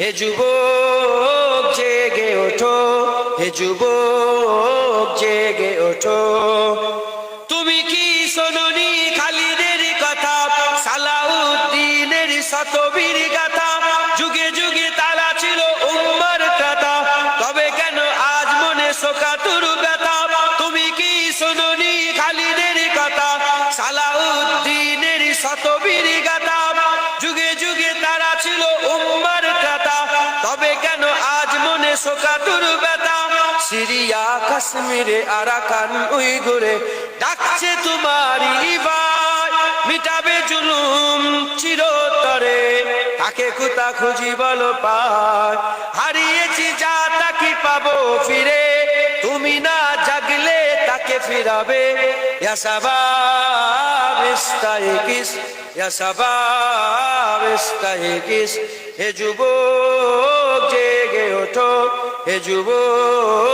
হে যুবক, জেগে ওঠো। হে যুবক, জেগে ওঠো। তুমি কি শোনি খালিদের কথা? সালাউদ্দিনের শতবীর গাথা। যুগে যুগে তারা ছিল উম্মার কথা। তবে কেন আজ মনে শোকাতুর ব্যথা? তুমি কি শোনি খালিদের কথা? সালাউদ্দিনের সিরিয়া কাশ্মীরে আরাকান উই ঘুরে ডাকছে তোমারই ভাই মিটাবে জুলুম চিরতরে। তাকে কুতা খুঁজি বলো পায় হারিয়েছি যা তাকে পাবো ফিরে। তুমি না জাগলে তাকে ফিরাবে। ইয়া ইয়া শাবাব ইস্তাইকিস হে যুবক, জেগে ওঠো। হে যুবক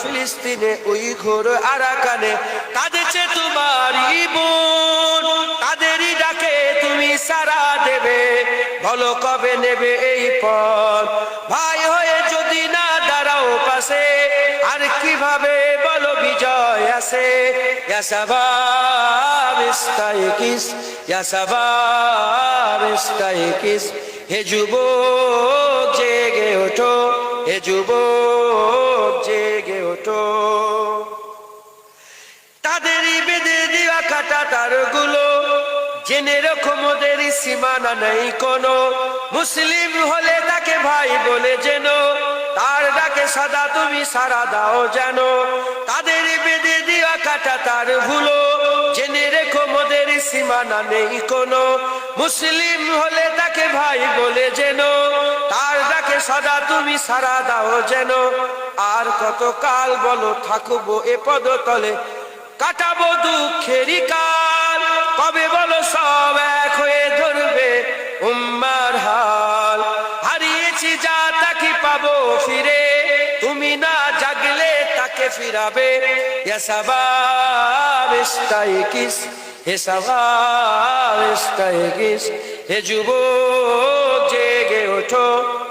ফিলিস্তিনে ওই ঘোর আরাকানে কাঁদেছে তোমারই বোন তাদেরই ডাকে তুমি সারা দেবে। বলো কবে নেবে এই পথ? ভাই হয়ে যদি না দাঁড়াও পাশে, আর কীভাবে বলো বিজয় আসে? ইয়াসাবাব ইস্তাইকিস ইয়াসাবাব ইস্তাইকিস হে যুবক, জেগে ওঠো। হে যুবক জেগে ওঠো। তাদেরই বেঁধে দেওয়া কাটা তারগুলো, জেনে রকম ওদের সীমানা নেই কোনো। মুসলিম হলে তাকে ভাই বলে যেন তার ডাকে সাদা তুমি সারা দাও যেন। তাদের বেঁধে দেওয়া কাটা তার ভুলো। জেনে রেখো মোদের সীমানা নেই কোনো। মুসলিম হলে তাকে ভাই বলে যেন। তার ডাকে সাদা তুমি সারা দাও যেন। আর কত কাল বলো থাকব এ পদ পদতলে। কাটাবো দুঃখেরই কাল। কবে বলো সব এক হয়ে ধরবে। পাবো ফিরে। তুমি না জাগলে তাকে ফিরাবে। কিস হে সাবাব হে যুব জেগে ওঠো।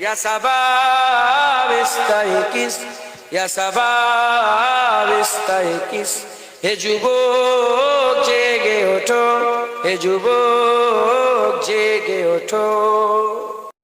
ইয়া সাবাব ইস্তাইকিস ইয়া সাবাব ইস্তাইকিস হে যুবক জেগে ওঠো হে যুবক জেগে ওঠো